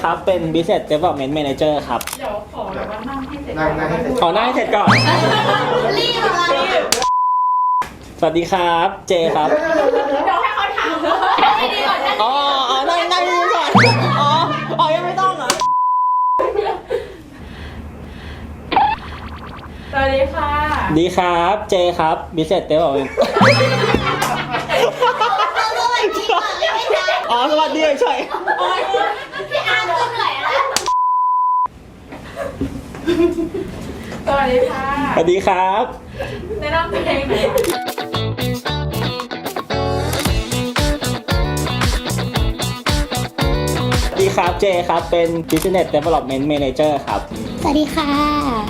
ดีครับก็เจครับ เป็น Business Development Manager ครับเดี๋ยวขอแบบว่านั่งให้เสร็จนั่งนั่งให้เสร็จ ขอหน้าให้เสร็จก่อน รีบอะไรสวัสดีครับ เจครับ เดี๋ยวให้เขาถามให้ดีก่อนนะอ๋ออ๋อนั่งนั่งนี่ก่อน อ๋อ อ๋อ ยังไม่ต้องเหรอ สวัสดีค่ะดีครับ เจครับ Business Development เราก็แบบจริงก่อนเลยไม่ได้อ๋อ สวัสดีเฉยพี่อาร์ตก็เหนื่อยแล้ว สวัสดีค่ะ สวัสดีครับ แนะนำตัวเองหน่อยสวัสดีครับเจครับเป็น Business Development Manager ครับ สวัสดีค่ะ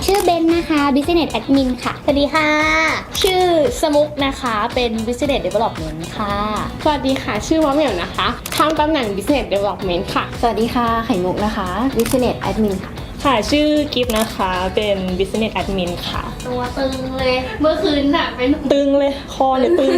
ชื่อเบนนะคะ Business Admin ค่ะ สวัสดีค่ะ ชื่อสมุกนะคะ เป็น Business Development ค่ะ สวัสดีค่ะ ชื่อมะเหมียวนะคะทำตำแหน่ง Business Development ค่ะ สวัสดีค่ะ ไข่มุกนะคะ Business Admin ค่ะ ค่ะ ชื่อกิฟนะคะ เป็น Business Admin ค่ะ ตัวตึงเลย เมื่อคืนน่ะเป็นตึงเลย คอเนี่ยตึง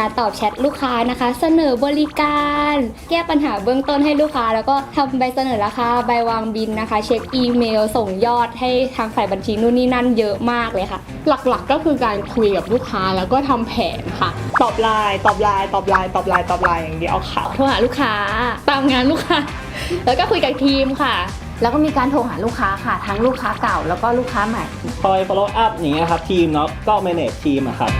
การตอบแชทลูกค้านะคะ เสนอบริการ แก้ปัญหาเบื้องต้นให้ลูกค้า แล้วก็ทำใบเสนอราคาใบวางบินนะคะ เช็คอีเมล ส่งยอดให้ทางฝ่ายบัญชีนู่นนี่นั่นเยอะมากเลยค่ะ หลักๆก็คือการคุยกับลูกค้าแล้วก็ทำแผนค่ะ ตอบไลน์ตอบไลน์ตอบไลน์ตอบไลน์ตอบไลน์อย่างเดียวค่ะโทรหาลูกค้าตามงานลูกค้า แล้วก็คุยกับทีมค่ะแล้วก็มีการโทรหาลูกค้าค่ะ ทั้งลูกค้าเก่าแล้วก็ลูกค้าใหม่ คอย follow up อย่างเงี้ยครับ ทีมเนาะก็ manage ทีมอะครับ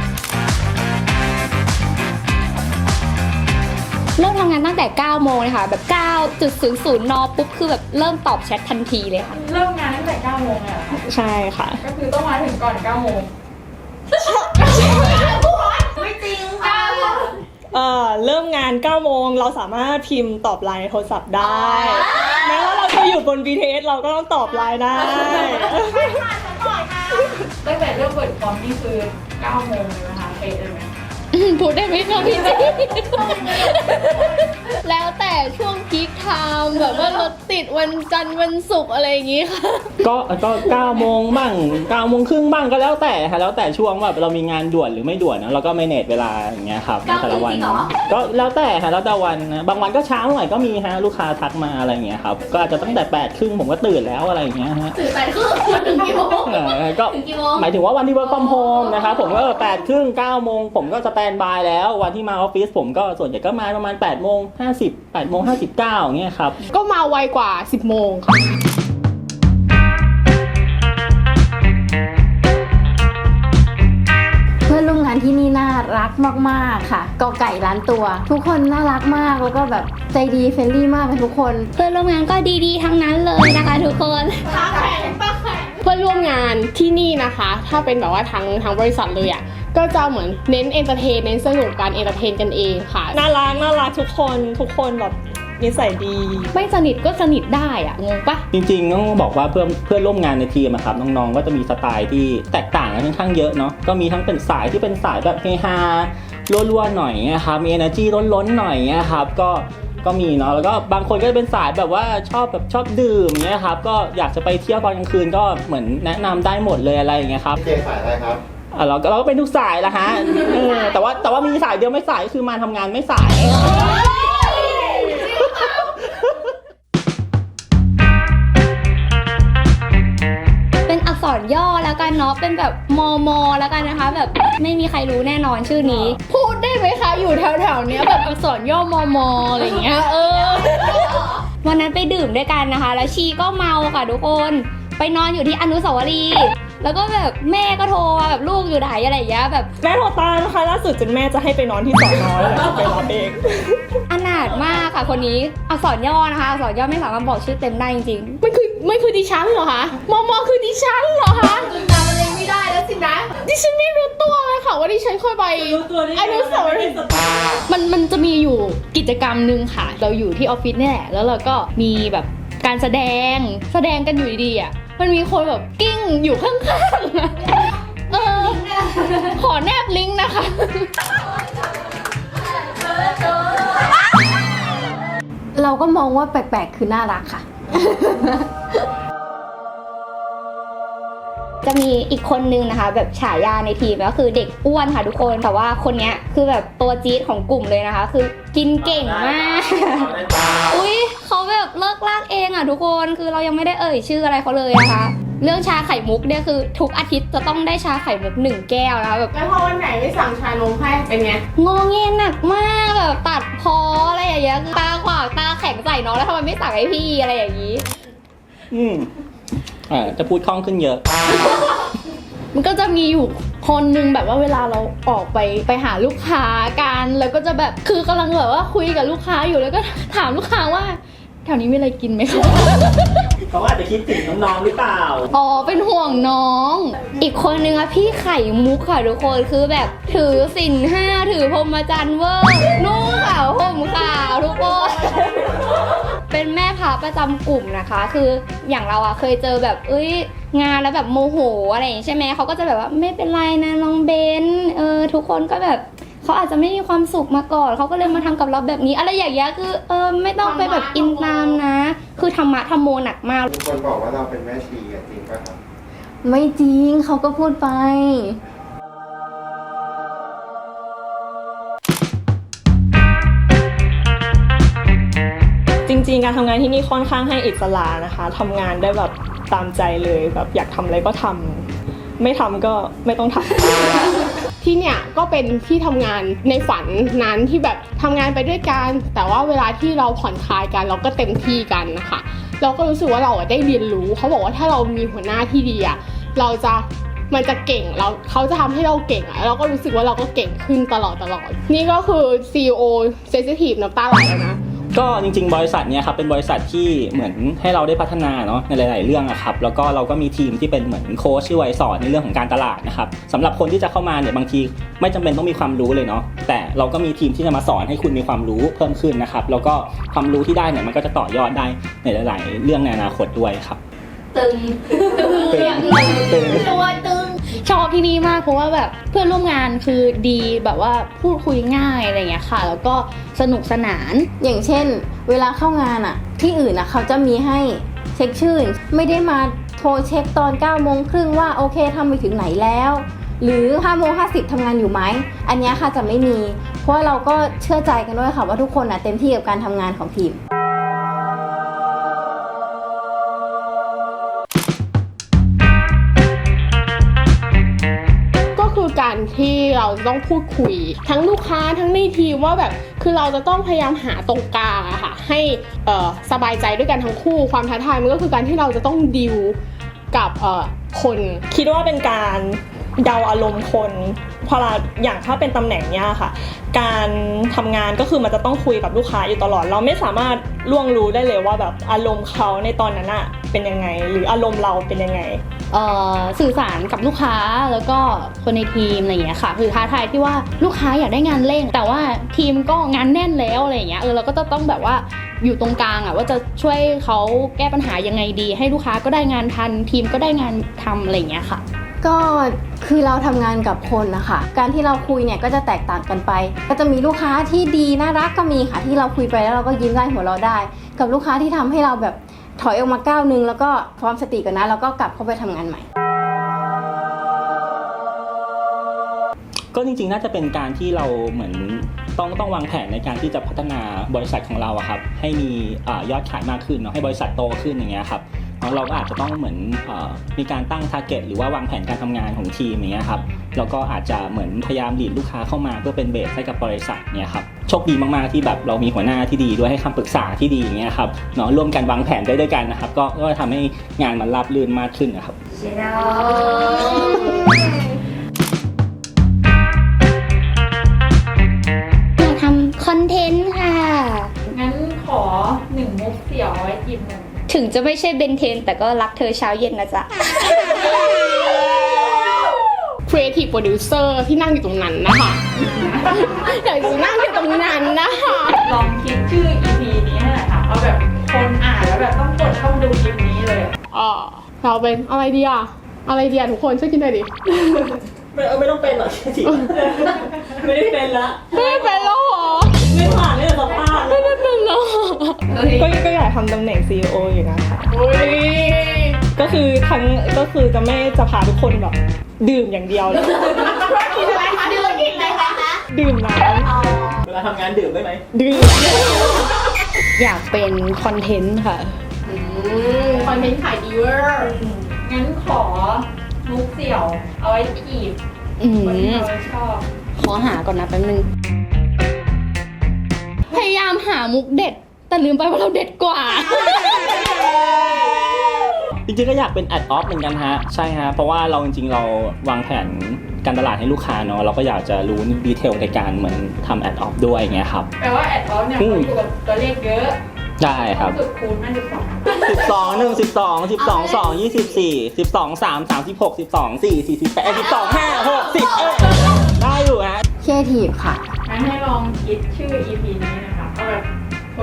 เริ่มทำงานตั้งแต่ 9 โมงเลยค่ะ แบบ 9.00 น ปุ๊บ คือแบบเริ่มตอบแชททันทีเลยค่ะ เริ่มงานตั้งแต่9โมงเลยเหรอคะใช่ค่ะ ก็คือต้องมาถึงก่อน9โมงไม่จริงค่ะเอ่อเริ่มงาน 9 โมง เราสามารถพิมพ์ตอบไลน์ในโทรศัพท์ได้ แม้ว่าเราจะอยู่บน BTS เราก็ต้องตอบไลน์ได้ ตั้งแต่เริ่มเปิดคอมนี่คือ9โมงเลยนะคะเป๊ะเลยไหม พูดได้ไหมคะพี่จีแล้วแต่ช่วงพีคไทม์แบบว่ารถติดวันจันทร์วันศุกร์อะไรอย่างงี้ค่ะ ก็ก็เก้าโมงบ้างเก้าโมงครึ่งบ้างก็แล้วแต่ค่ะแล้วแต่ช่วงว่าเรามีงานด่วนหรือไม่ด่วนนะเราก็ไม่เนตเวลาอย่างเงี้ยครับในแต่ละวัน เก้าโมงจริงเหรอ ก็แล้วแต่ค่ะแล้วแต่วันนะบางวันก็เช้าหน่อยก็มีฮะลูกค้าทักมาอะไรอย่างเงี้ยครับก็อาจจะตั้งแต่แปดครึ่งผมก็ตื่นแล้วอะไรอย่างเงี้ยฮะ ตื่นไปคือมาถึงกี่โมง เออก็ถึงกี่โมง หมายถึงว่าวันที่ work from home นะครับผมก็แปดครึ่งเก้าโมงผมก็สแตนบายแล้ววันที่มาออฟฟิศผมก็ส่วนใหญ่ก็มาประมาณ8ปดโมงห้าสิบแปดโมงห้าสิบเก้าอย่างเงี้ยครับ ก็มาไวกว่า 10โมงค่ะเพื่อนร่วมงานที่นี่น่ารักมาก ๆ ค่ะกอไก่ร้านตัว ทุกคนน่ารักมากแล้วก็แบบใจดีเฟรนลี่มากเป็นทุกคน เพื่อนร่วมงานก็ดีๆ ทั้งนั้นเลยนะคะทุกคนเพื่อนร่วมงานที่นี่นะคะ ถ้าเป็นแบบว่าทั้งทั้งบริษัทเลยอะ่ะ ก็จะเหมือนเน้นเอนเตอร์เทนเน้นสนุกการเอนเตอร์เทนกันเองค่ะ น่ารักน่ารักทุกคนทุกคนแบบนิสัยดี ไม่สนิทก็สนิทได้อะงงปะจริงๆต้องบอกว่าเพื่อนเพื่อนร่วมงานในทีมอะครับน้องๆ ก็จะมีสไตล์ที่แตกต่างกันค่อนข้างเยอะเนาะก็มีทั้งเป็นสายที่เป็นสายแบบเฮฮาล้วนๆหน่อยนะครับมี energy ล้นๆหน่อยเงี้ยครับก็ก็มีเนาะแล้วก็บางคนก็จะเป็นสายแบบว่าชอบแบบชอบดื่มเงี้ยครับก็อยากจะไปเที่ยวตอนกลางคืนก็เหมือนแนะนำได้หมดเลยอะไรอย่างเงี้ยครับเจสายอะไรครับ อะเราก็เราก็เป็นทุกสายละฮะเออแต่ว่าแต่ว่ามีสายเดียวไม่สายก็คือมาทำงานไม่สาย เป็นอักษรย่อแล้วกันเนาะ เป็นแบบมอมอแล้วกันนะคะ แบบไม่มีใครรู้แน่นอนชื่อนี้ พูดได้ไหมคะ อยู่แถวๆเนี้ยแบบอักษรย่อมอมออะไรอย่างเงี้ยเออ วันนั้นไปดื่มด้วยกันนะคะ แล้วชีก็เมาค่ะทุกคน ไปนอนอยู่ที่อนุสาวรีย์ แล้วก็แบบแม่ก็โทรมาแบบลูกอยู่ไหนอะไรอย่างเงี้ยแบบ แม่โทรตามนะคะล่าสุดจนแม่จะให้ไปนอนที่สอนอแล้วแหละไปรับเองอนาถมากค่ะคนนี้อักษรย่อนะคะอักษรย่อไม่สามารถบอกชื่อเต็มได้จริงมันคือไม่คือดิฉันเหรอคะมอมอคือดิฉันเหรอคะจำอะไรไม่ได้แล้วสินะดิฉันไม่รู้ตัวเลยค่ะว่าดิฉันเคยไปอนุสาวรีย์มันมันจะมีอยู่กิจกรรมหนึ่งค่ะ เราอยู่ที่ออฟฟิศเนี่ยแหละแล้วเราก็มีแบบการแสดงแสดงกันอยู่ดีๆอะ มันมีคนแบบกิ้งอยู่ข้างๆอะเออ ขอแนบลิงก์นะคะ เราก็มองว่าแปลกๆ คือน่ารักค่ะๆจะจะมีอีกคนนึงนะคะ แบบฉายาในทีมก็คือเด็กอ้วนค่ะทุกคน แต่ว่าคนเนี้ยคือแบบตัวจี๊ดของกลุ่มเลยนะคะ คือกินเก่งมาก อุ้ยเขา แบบเลิกลากเองอะทุกคนคือเรายังไม่ได้เอ่ยชื่ออะไรเขาเลยนะคะเรื่องชาไข่มุกเนี่ยคือทุกอาทิตย์จะต้องได้ชาไข่มุกหนึ่งแก้วนะคะแบบแล้วพอวันไหนไม่สั่งชานมให้เป็นไงงอแงหนักมากแบบตัดพออะไรอย่างเงี้ยตาขวางตาแข็งใส่น้องแล้วทำไมไม่สั่งให้พี่อะไรอย่างนี้ อืมอ่าจะพูดคล่องขึ้นเยอะ มันก็จะมีอยู่คนนึงแบบว่าเวลาเราออกไปไปหาลูกค้ากันแล้วก็จะแบบคือกำลังแบบว่าคุยกับลูกค้าอยู่แล้วก็ถามลูกค้าว่าแถวนี้มีอะไรกินไหมคะ เขาอาจจะคิดถึงน้องๆหรือเปล่า อ๋อ เป็นห่วงน้อง อีกคนนึงอะพี่ไข่มุกค่ะทุกคน คือแบบถือสินห้าถือพรหมจรรย์เวอร์ นุ่งขาวห่มขาวทุกคน เป็นแม่พระประจำกลุ่มนะคะ คืออย่างเราอะเคยเจอแบบเอ้ย งานแล้วแบบโมโหอะไรอย่างงี้ใช่ไหมเขาก็จะแบบว่าไม่เป็นไรนะน้องเบน เออทุกคนก็แบบ เขาอาจจะไม่มีความสุขมาก่อนเขาก็เลยมาทำกับเราแบบนี้ อะไรอย่างเงี้ยคือเออไม่ต้องไปแบบอินตามนะ คือธรรมะธรรมโมหนักมาก มีคนบอกว่าเราเป็นแม่ชีอะจริงป่ะครับไม่จริงเขาก็พูดไป จริงๆ การทำงานที่นี่ค่อนข้างให้อิสระนะคะทำงานได้แบบตามใจเลยแบบอยากทำอะไรก็ทำไม่ทำก็ไม่ต้องทำ ที่เนี่ยก็เป็นที่ทำงานในฝันนั้นที่แบบทำงานไปด้วยกัน แต่ว่าเวลาที่เราผ่อนคลายกันเราก็เต็มที่กันนะคะ เราก็รู้สึกว่าเราได้เรียนรู้ เขาบอกว่าถ้าเรามีหัวหน้าที่ดีอะเราจะมันจะเก่งเราเขาจะทำให้เราเก่งอะเราก็รู้สึกว่าเราก็เก่งขึ้นตลอดตลอด นี่ก็คือ CEO Sensitive น้ำตาไหลนะ ก็จริงๆ บริษัทเนี้ยครับเป็นบริษัทที่เหมือนให้เราได้พัฒนาเนาะในหลาย ๆ เรื่องอะครับแล้วก็เราก็มีทีมที่เป็นเหมือนโค้ชที่ไว้สอนในเรื่องของการตลาดนะครับสำหรับคนที่จะเข้ามาเนี่ยบางทีไม่จำเป็นต้องมีความรู้เลยเนาะแต่เราก็มีทีมที่จะมาสอนให้คุณมีความรู้เพิ่มขึ้นนะครับแล้วก็ความรู้ที่ได้เนี่ยมันก็จะต่อยอดได้ในหลาย ๆ เรื่องในอนาคตด้วยครับตึงตึงตึงตัวตึง ชอบที่นี่มากเพราะว่าแบบเพื่อนร่วมงานคือดีแบบว่าพูดคุยง่ายอะไรเงี้ยค่ะ แล้วก็สนุกสนาน อย่างเช่น เวลาเข้างานอะที่อื่นอะเขาจะมีให้เช็คชื่อไม่ได้มาโทรเช็คตอน9ก้าโมงครึ่งว่าโอเคทำไปถึงไหนแล้ว หรือ5้าโมงห้าสิบทำงานอยู่ไหมอันนี้ค่ะจะไม่มี เพราะว่าเราก็เชื่อใจกันด้วยค่ะว่าทุกคนอะเต็มที่กับการทำงานของทีม เราต้องพูดคุย ทั้งลูกค้าทั้งในทีมว่าแบบคือเราจะต้องพยายามหาตรงกลางอะค่ะให้สบายใจด้วยกันทั้งคู่ความท้าทายมันก็คือการที่เราจะต้องดิวกับคนคิดว่าเป็นการเดาอารมณ์คนพอเราอย่างถ้าเป็นตำแหน่งเนี้ยค่ะ การทำงานก็คือมันจะต้องคุยกับลูกค้าอยู่ตลอด เราไม่สามารถล่วงรู้ได้เลยว่าแบบอารมณ์เขาในตอนนั้นอะเป็นยังไง หรืออารมณ์เราเป็นยังไง สื่อสารกับลูกค้าแล้วก็คนในทีมอะไรอย่างเงี้ยค่ะ คือท้าทายที่ว่าลูกค้าอยากได้งานเร่ง แต่ว่าทีมก็งานแน่นแล้วอะไรอย่างเงี้ยเออเราก็จะต้องแบบว่าอยู่ตรงกลางอะว่าจะช่วยเขาแก้ปัญหายังไงดี ให้ลูกค้าก็ได้งานทัน ทีมก็ได้งานทำอะไรอย่างเงี้ยค่ะ ก็คือเราทำงานกับคนนะคะ การที่เราคุยเนี่ยก็จะแตกต่างกันไป ก็จะมีลูกค้าที่ดีน่ารักก็มีค่ะที่เราคุยไปแล้วเราก็ยิ้มได้หัวเราะได้ กับลูกค้าที่ทำให้เราแบบ ถอยออกมาก้าวนึงแล้วก็พร้อมสติกันนะ แล้วก็กลับเข้าไปทำงานใหม่ ก็จริงๆ น่าจะเป็นการที่เราเหมือนต้องต้องวางแผนในการที่จะพัฒนาบริษัทของเราอะครับให้มีอยอดขายมากขึ้นเนาะให้บริษัทโตขึ้นอย่างเงี้ยครับเราก็อาจจะต้องเหมือนอมีการตั้งทาร์เก็ตหรือว่าวางแผนการทำงานของทีมอย่างเงี้ยครับแล้วก็อาจจะเหมือนพยายามหลีดลูกค้าเข้ามาเพื่อเป็นเบสให้กับบริษัทเนี่ยครับโชคดีมากๆที่แบบเรามีหัวหน้าที่ดีด้วยให้คำปรึกษาที่ดีอย่างเงี้ยครับเนาะร่วมกันวางแผนได้ด้วยกันนะครับ ก็ก็ทำให้งานมันราบรื่นมากขึ้นนะครับ จะไม่ใช่เบนเทน แต่ก็รักเธอเช้าเย็นนะจ๊ะ Creative Producer ที่นั่งอยู่ตรงนั้นนะคะ อยากจะนั่งอยู่ตรงนั้นนะคะ ลองคิดชื่อ EP นี้ให้หน่อยค่ะ เอาแบบคนอ่านแล้วแบบต้องกดเข้ามาดูคลิปนี้เลยอ่าเราเป็นอะไรดีอะ อะไรดีอะทุกคนช่วยกินหน่อยดิไม่ไม่ต้องเป็นหรอกจริงไม่ได้เป็นละ ไม่เป็นแล้วเหรอ ไม่ผ่านเลยสัมภาษณ์ไม่ได้เป็นแล้วเหรอเอก็ก็อยากทำตำแหน่ง CEO อยู่นะคะก็คือทั้งก็คือจะไม่จะพาทุกคนแบบดื่มอย่างเดียวเลยดื่มน้เวลาทำงานดื่มได้ไหมำดื่ม อยากเป็นคอนเทนต์ค่ะคอนเทนต์ขายดีเวอร์งั้นขอมุกเสี่ยว เอาไว้จีบอืมคนที่เราชอบ ขอหาก่อนนะแป๊บนึง พยายามหามุกเด็ด แต่ลืมไปว่าเราเด็ดกว่า จริงๆก็อยากเป็นแอดออฟเหมือนกันฮะ ใช่ฮะ เพราะว่าเราจริงๆเราวางแผนการตลาดให้ลูกค้าเนาะเราก็อยากจะรู้ดีเทลในการเหมือนทำแอดออฟด้วยอย่างเงี้ยครับ แปลว่าแอดออฟเนี่ยอืมเขาอยู่กับตัวเลขเยอะได้ครับสุดคูณมันสิบสองสิบสองหนึ่งสิบสองสิบสองสองยี่สิบสี่สิบสองสามสามสิบหกสิบสองสี่สี่สิบแปดสิบสองห้าหกสิบเออได้อยู่ฮะเคทีฟค่ะ งั้นให้ลองคิดชื่อ EP นี้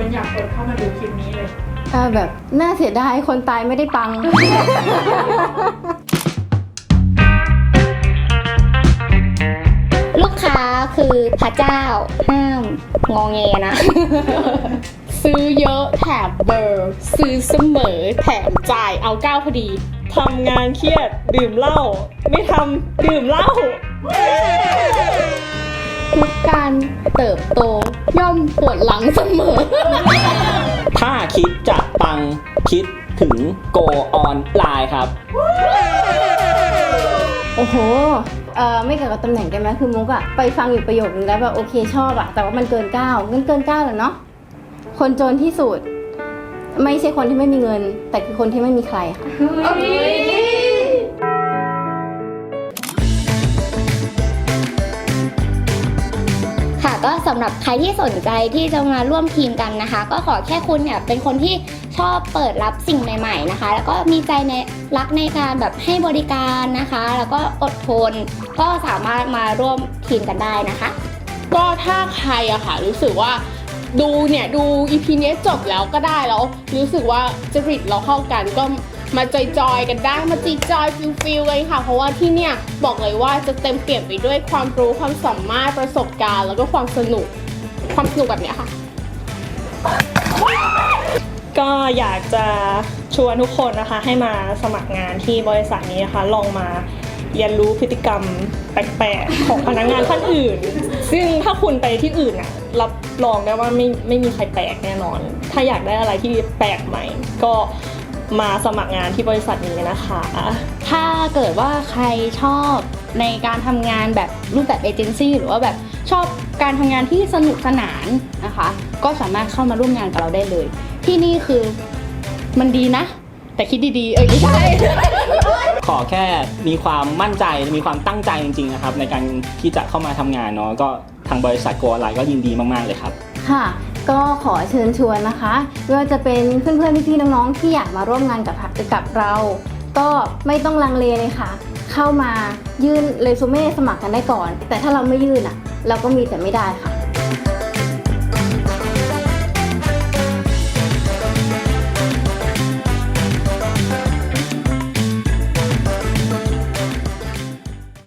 คนอยากกดเข้ามาดูคลิปนี้เลยเออแบบน่าเสียดายคนตายไม่ได้ปัง ลูกค้าคือพระเจ้า ห้ามงอแงนะ ซื้อเยอะแถมเบอร์ ซื้อเสมอแถมจ่ายเอาเก้าพอดี ทำงานเครียดดื่มเหล้าไม่ทำดื่มเหล้า ทุกการเติบโตย่อมปวดหลังเสมอ ถ้าคิดจะปังคิดถึง go on line ครับ โอ้โห เออไม่เกี่ยวกับตำแหน่งได้ไหมคือมุกอะไปฟังอยู่ประโยคนึงแล้วแบบโอเคชอบอะแต่ว่ามันเกินเก้าเงินเกินเก้าเหรอเนาะคนจนที่สุด ไม่ใช่คนที่ไม่มีเงิน แต่คือคนที่ไม่มีใครค่ะ ค่ะก็สำหรับใครที่สนใจที่จะมาร่วมทีมกันนะคะ ก็ขอแค่คุณเนี่ยเป็นคนที่ชอบเปิดรับสิ่งใหม่ ๆนะคะ แล้วก็มีใจในรักในการแบบให้บริการนะคะ แล้วก็อดทน ก็สามารถมาร่วมทีมกันได้นะคะ ก็ถ้าใครอะค่ะรู้สึกว่าดูเนี่ยดูอีพีนี้จบแล้วก็ได้แล้วรู้สึกว่าจริตเราเข้ากันก็ มาจอยๆกันได้มาจีจอยฟิลฟิลเลยค่ะ เพราะว่าที่เนี่ยบอกเลยว่าจะเต็มเปี่ยมไปด้วยความรู้ความสามารถประสบการณ์ แล้วก็ความสนุกความสนุกแบบเนี้ยค่ะ ก็อยากจะชวนทุกคนนะคะ ให้มาสมัครงานที่บริษัทนี้นะคะ ลองมาเรียนรู้พฤติกรรมแปลกๆ ของพนักงานท่านอื่น ซึ่งถ้าคุณไปที่อื่นน่ะรับรองได้ว่าไม่ไม่มีใครแปลกแน่นอน ถ้าอยากได้อะไรที่แปลกใหม่ ก็ มาสมัครงานที่บริษัทนี้นะคะ ถ้าเกิดว่าใครชอบในการทำงานแบบรูปแบบเอเจนซี่หรือว่าแบบชอบการทำงานที่สนุกสนานนะคะ ก็สามารถเข้ามาร่วมงานกับเราได้เลย ที่นี่คือมันดีนะ แต่คิดดีๆ เอ้ยไม่ใช่ ขอแค่มีความมั่นใจมีความตั้งใจจริงๆนะครับ ในการที่จะเข้ามาทำงานเนาะก็ทางบริษัทโกไลก็ยินดีมากๆเลยครับ ค่ะ ก็ขอเชิญชวนนะคะไม่ว่าจะเป็นเพื่อนๆพี่ๆน้องๆที่อยากมาร่วมงานกับกับเรา ก็ไม่ต้องลังเลเลยค่ะ เข้ามายื่นเรซูเม่สมัครกันได้ก่อน แต่ถ้าเราไม่ยื่นอะ เราก็มีแต่ไม่ได้ค่ะ